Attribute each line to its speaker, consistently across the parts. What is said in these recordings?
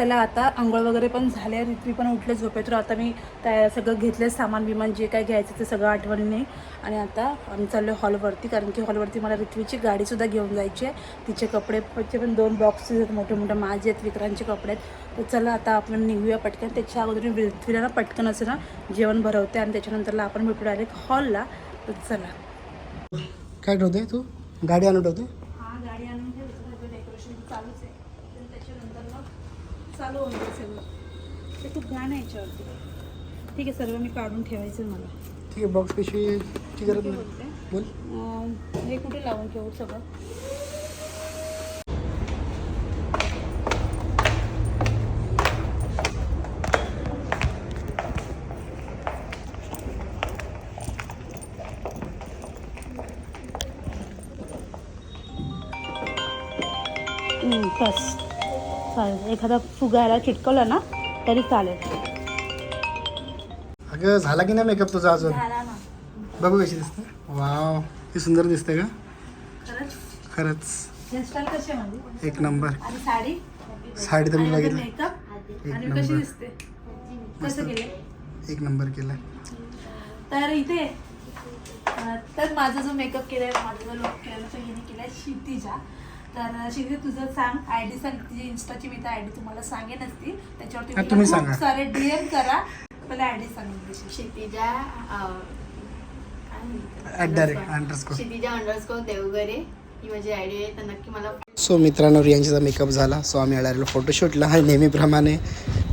Speaker 1: चला आता आंघोळ वगैरे पण झाल्या रित्वी पण उठले तर आता मी त्या सगळं घेतलं सामान बिमान जे काय घ्यायचं ते सगळं आठवणीने. आणि आता आम्ही चाललो हॉलवरती. कारण की हॉलवरती मला रित्वीची गाडीसुद्धा घेऊन जायची आहे. तिचे कपडे चे पण दोन बॉक्सेस आहेत. मोठे मोठे माझे आहेत विक्रांचे कपडे आहेत. तर चला आता आपण निघूया पटकन. त्याच्या अगोदर मी रित्वीला ना पटकन असं ना जेवण भरवते आणि त्याच्यानंतरला आपण भेटू डायरेक्ट हॉलला. तर चला.
Speaker 2: काय ठेवते तू? गाडी आणून ठेवते
Speaker 1: हा गाडी आणून ठेवतो सगळं डेकोरेशन चालूच आहे तर त्याच्यानंतर चालू होईल सगळं. ते खूप घाण आहे याच्यावरती. ठीक आहे सर्व मी काढून ठेवायचं आहे मला.
Speaker 2: ठीक आहे बॉक्स पिशवीची गरज नाही. बोल.
Speaker 1: अं, हे कुठे लावून ठेवू सगळं? बस. चालेल. एखादा फुगायला चिटकवला ना तरी चालेल.
Speaker 2: अगं झाला की नाही मेकअप तुझा अजून?
Speaker 1: झाला ना.
Speaker 2: बघू कशी दिसते. वाव ती सुंदर दिसते का?
Speaker 1: खरंच?
Speaker 2: एक नंबर.
Speaker 1: आणि साडी?
Speaker 2: साडी तर मी बघितलं. एक
Speaker 1: आणि मी कशी
Speaker 2: नंबर.
Speaker 1: दिसते? कसं केलंय?
Speaker 2: एक नंबर केला
Speaker 1: तर इथे अं, तर माझा जो मेकअप केलाय माझा जो लुक केला तो हिने केलाय क्षितिजा. तर क्षितिजा तुझं सांग आय डी सांग तिची इन्स्टाची मी तर आय डी तुम्हाला सांगेनच ती त्याच्यावरती
Speaker 2: हा,
Speaker 1: मला
Speaker 2: तुम्ही
Speaker 1: खूप
Speaker 2: सांगा.
Speaker 1: सारे डीएम करा. मला आय डी सांगेन
Speaker 3: क्षितिजा
Speaker 2: underscore.
Speaker 3: क्षितिजा अंडरस्कोर देवगरे. ही माझी आयडी आहे तर नक्की मला
Speaker 2: सो मित्रांनो रियांचा मेकअप झाला. सो आम्ही आलेलो फोटोशूटला आणि नेहमीप्रमाणे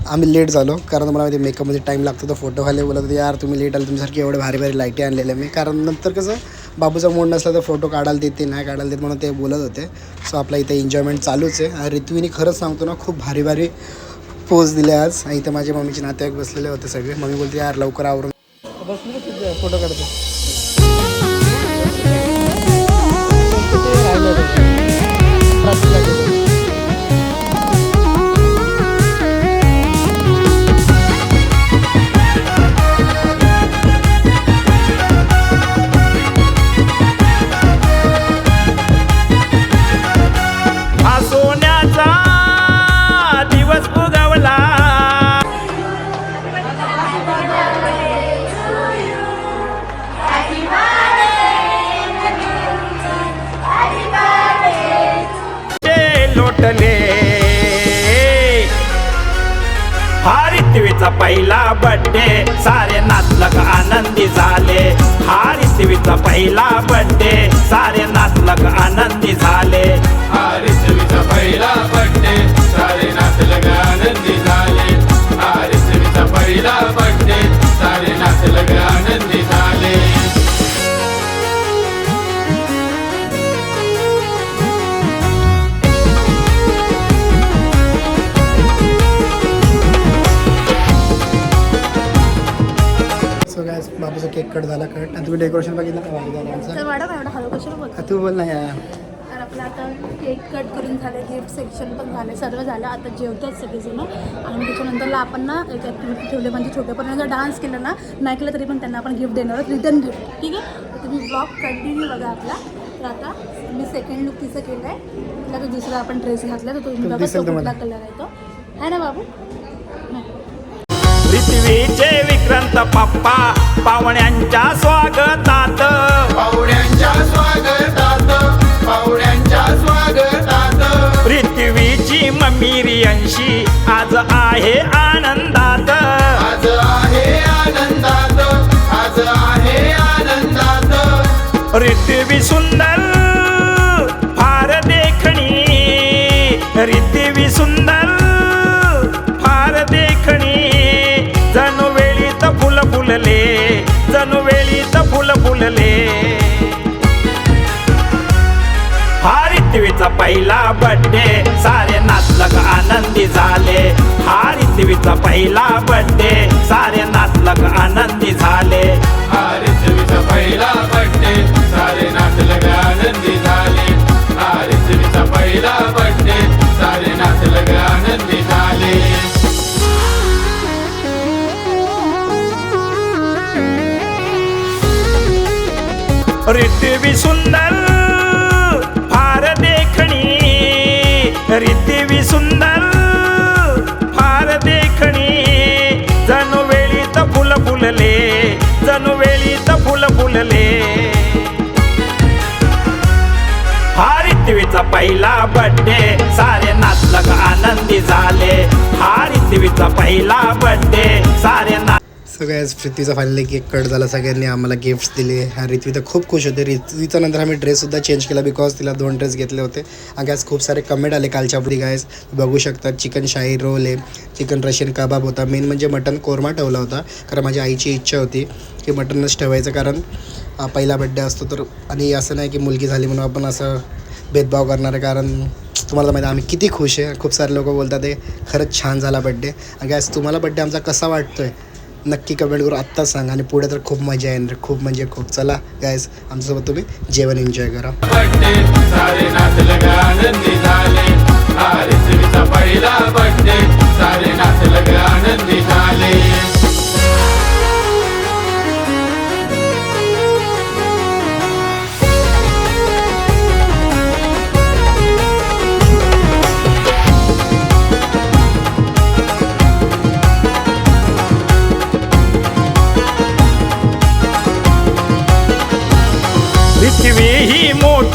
Speaker 2: आम्ही लेट झालो. कारण मला माहिती मेकअपमध्ये टाईम लागतो तर फोटो खाली बोलत होते यार तुम्ही लेट आले तुमच्यासारखे एवढे भारी भारी लाईटी आणलेले मी कारण नंतर कसं बाबूचा मूड नसला तर फोटो काढायला देते नाही काढायला देत म्हणून ते बोलत होते. सो आपला इथे एन्जॉयमेंट चालूच आहे. आणि खरंच सांगतो ना खूप भारी भारी पोज दिले आज. आणि इथे माझ्या मम्मीचे नातेवाईक बसलेले होते सगळे. मम्मी बोलते यार लवकर आवरून बसले फोटो काढतो.
Speaker 4: लोटले हारित्वीचा पहिला बड्डे सारे नाचलक आनंदी झाले. हारित्वीचा पहिला बड्डे सारे नाचलक आनंदी झाले.
Speaker 5: आरिसवीचा पहिला बड्डे
Speaker 2: तुम्ही डेकोरेशन बघितलं का? भारी झालं आमचं
Speaker 1: तर मॅडम एवढा. हळू कशाला बोलतो?
Speaker 2: तू बोल ना यार
Speaker 1: तर आपलं आता केक कट करून झालं गिफ्ट सेक्शन पण झालं सर्व झालं. आता जेवतात सगळेजण. आणि त्याच्यानंतरला आपण ना एक ॲक्टिव्हिटी ठेवली म्हणजे छोट्यापर्यंत जर डान्स केला ना नाही केलं तरी पण त्यांना आपण गिफ्ट देणार आहोत. रिटर्न गिफ्ट ठीक आहे? तर तुम्ही ब्लॉग कंटिन्यू बघा आपला. तर आता मी सेकंड लुक तिचं केलं आहे तिला तो दुसरा आपण ड्रेस घातला तर
Speaker 2: तो
Speaker 1: बघा
Speaker 2: दिसेल
Speaker 1: तो कुठला
Speaker 2: तुम्हाला.
Speaker 1: कलर आहे तो. आहे ना बाबू?
Speaker 4: पृथ्वीचे विक्रांत पप्पा पाहुण्यांच्या स्वागतात.
Speaker 5: पाहुण्यांच्या स्वागतात पाहुण्यांच्या स्वागतात.
Speaker 4: पृथ्वीची मम्मी रियांशी आज आहे आनंदात.
Speaker 5: आज आहे
Speaker 4: हा ऋतवीचा पहिला बड्डे सारे नाचलक आनंदी झाले. हा पहिला बड्डे सारे नाचलक आनंदी झाले.
Speaker 5: आरिसवीचा पहिला बड्डे सारे नाचलग आनंदी झाले. आरिसवीचा पहिला बड्डे सारे नाचलग आनंदी झाले.
Speaker 4: ऋतवी सुंदर फुल फुलले पहिला बड्डे सारे नाचलक आनंदी झाले. हारितवीचा पहिला बड्डे सारे ना
Speaker 2: सगळ्याच प्रीतीचा फायनली केक कट झाला सगळ्यांनी आम्हाला गिफ्ट्स दिले. हा रित्वी तर खूप खुश होते. रित्वीचा नंतर आम्ही ड्रेससुद्धा चेंज केला बिकॉज तिला दोन ड्रेस घेतले होते. आणि गॅस खूप सारे कमेंट आले कालच्या पुढे गायस बघू शकता चिकन शाही रोल आहे चिकन रशियन कबाब होता. मेन म्हणजे मटन कोरमा ठेवला होता कारण माझ्या आईची इच्छा होती की मटनच ठेवायचं कारण पहिला बड्डे असतो तर आणि असं नाही की मुलगी झाली म्हणून आपण असं भेदभाव करणार आहे कारण तुम्हाला माहिती आहे आम्ही किती खुश आहे. खूप सारे लोक बोलतात ते खरंच छान झाला बड्डे आणि गॅस तुम्हाला बड्डे आमचा कसा वाटतो आहे नक्की कमेंट करून आत्ताच सांगा आणि पुढे तर खूप मजा येणार. खूप म्हणजे खूप. चला गायस आमच्यासोबत तुम्ही जेवण एन्जॉय करा.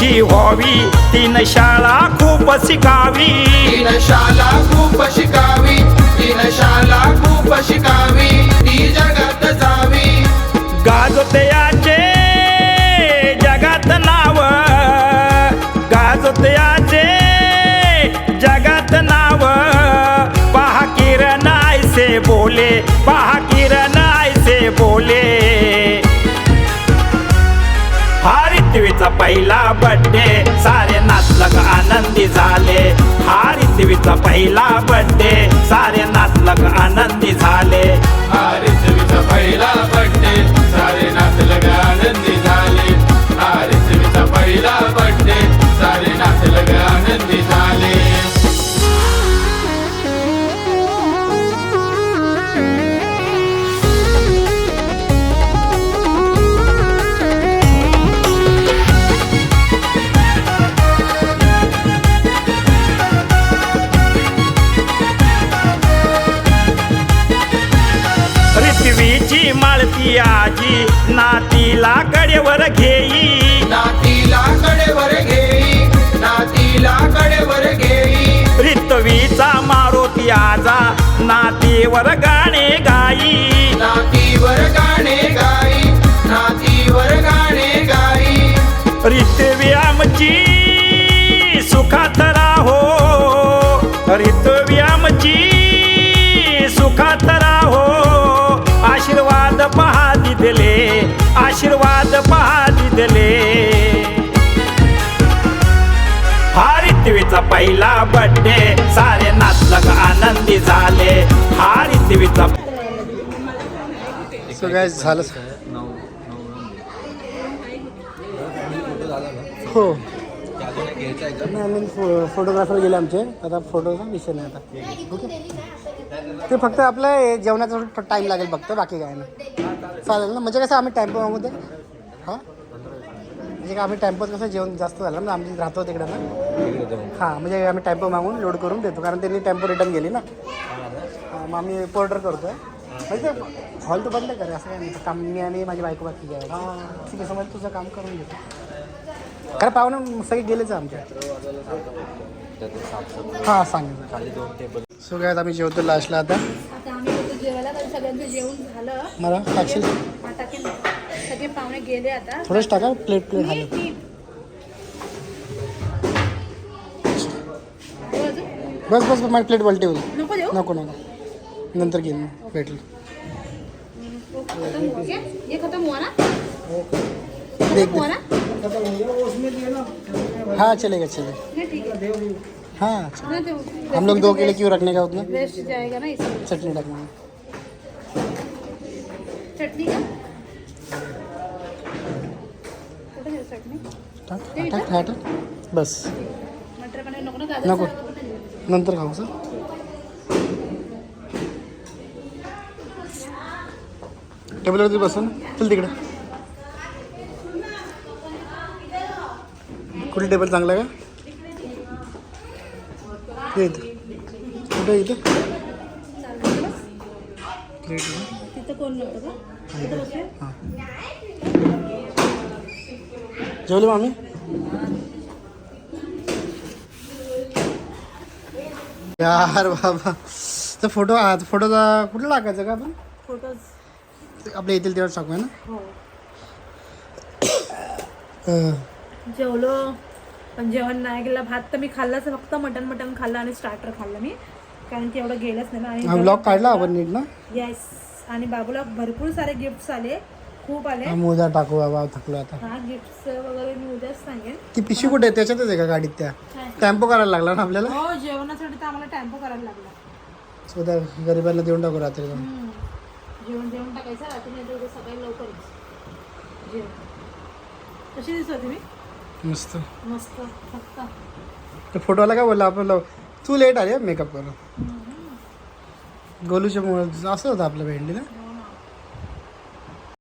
Speaker 4: मोठी व्हावी. तीन शाळा खूप शिकावी.
Speaker 5: तीन शाला खूप शिकावी. तीन शाला
Speaker 4: पृथ्वीचा पहिला बड्डे सारे नातलग आनंदी झाले. हा रित्वीचा पहिला बड्डे सारे नाचलक आनंदी झाले.
Speaker 5: हा रिथवीचा पहिला बड्डे सारे नाचले आनंदी झाले. हा पहिला
Speaker 4: आजी नातीला कडेवर घेई.
Speaker 5: नातीला कडेवर घेई नातीला कडेवर घेई.
Speaker 4: रित्वीचा मारुती आजा नातीवर गाणे गाई.
Speaker 5: नातीवर गाणे गाई नातीवर गाणे गाई.
Speaker 4: रित्वी आमची सुखात राहो. रित्वी आमची दिदले आशीर्वाद पहा दिदले हा रित्वीचा पहिला बड्डे सारे नाचलक आनंदी झाले. हा रित्वीचा
Speaker 2: सो गॅस झालं हो. नाही फोटोग्राफर गेले आमचे. आता फोटोचा विषय नाही आता. ओके ते फक्त आपलं जेवणाचा थोडं टाईम लागेल फक्त बाकी काय नाही. चालेल ना? म्हणजे कसं आम्ही टेम्पो मागू ते हां? म्हणजे आम्ही टेम्पोत कसं जेवण जास्त झालं ना आम्ही राहतो तिकडे ना. हां म्हणजे आम्ही टेम्पो मागून लोड करून देतो कारण त्यांनी टेम्पो रिटर्न गेली ना. हां मग आम्ही पोर्टर करतो आहे? म्हणजे हॉल तर बंद करे असं काय नाही. काम मी आणि माझी बायको बाकी काय ठीक आहे समज तुझं काम करून घेतो. खरं पाहुणे सगळे गेलेच आहे आमच्या. हां सांगितलं. सो काय आम्ही जेवतो लास्टला आता.
Speaker 1: आता आम्ही होतो जेवायला तर सगळ्यांचं जेवण झालं.
Speaker 2: मला टाकशील
Speaker 1: आता की सगळे पाहुणे गेले आता.
Speaker 2: थोडंच टाका प्लेट प्लेट खाली.
Speaker 1: हो अजून?
Speaker 2: बस बस बस माझी प्लेट पलटी होईल
Speaker 1: नको देऊ?
Speaker 2: नको नको. नंतर घेईन भेटलं
Speaker 1: खतम हुआ क्या ये खत्म हुआ ना?
Speaker 2: देख
Speaker 1: हुआ ना?
Speaker 2: हाँ चलेगा चलेगा।
Speaker 1: नहीं ठीक है
Speaker 2: हाँ
Speaker 1: ना तो
Speaker 2: हम लोग दो के लिए क्यों रखने का उतना?
Speaker 1: वेस्ट जाएगा ना इसलिए
Speaker 2: चटनी डालना
Speaker 1: चटनी का? कुठे देऊ चटणी
Speaker 2: टाक टाक टाक टाक बस।
Speaker 1: मटर पनीर नको ना गाजर
Speaker 2: नको। नंतर खाऊ सर। टेबलवरती बसून चल तिकडे। कुठे टेबल चांगला का? हे इथं. कुठे जेवली मामी? यार बाबा. तर फोटो हा फोटोचा कुठला टाकायचा का आपण?
Speaker 1: फोटोज.
Speaker 2: आपल्या येतील तेव्हा टाकूया ना?
Speaker 1: हो. जेवलो. पण जेवण नाही गेलं भात तर मी खाल्लाच. फक्त मटन मटन खाल्लं आणि स्टार्टर खाल्लं मी. कारण की एवढं गेलंच नाही आणि
Speaker 2: ब्लॉग काढला आपण नीट ना?
Speaker 1: येस आणि बाबूला भरपूर सारे गिफ्ट्स आले. खूप आले.
Speaker 2: मोजा टाकू बाबा थकलो आता.
Speaker 1: हा गिफ्ट्स वगैरे मी उद्याच सांगेन.
Speaker 2: ती पिशवी कुठे आहे? त्याच्यातच आहे का गाडीत त्या? टेम्पो करायला लागला ना आपल्याला?
Speaker 1: हो जेवणासाठी तर आम्हाला टेम्पो करायला लागला.
Speaker 2: सो त्या गरिबांना देऊन टाकू रात्री.
Speaker 1: हम्म. जेवण जेवण टाकायचं. रात्री नाही तर उद्या सकाळी लवकरच. जेवण. कशी दिसत होती मी?
Speaker 2: मस्त.
Speaker 1: मस्त फक्त.
Speaker 2: फोटोला काय बोलला आपण लाव- तू लेट आली मेकअप करून. गोलूच्या मुळे असं होतं आपलं भेंडी ना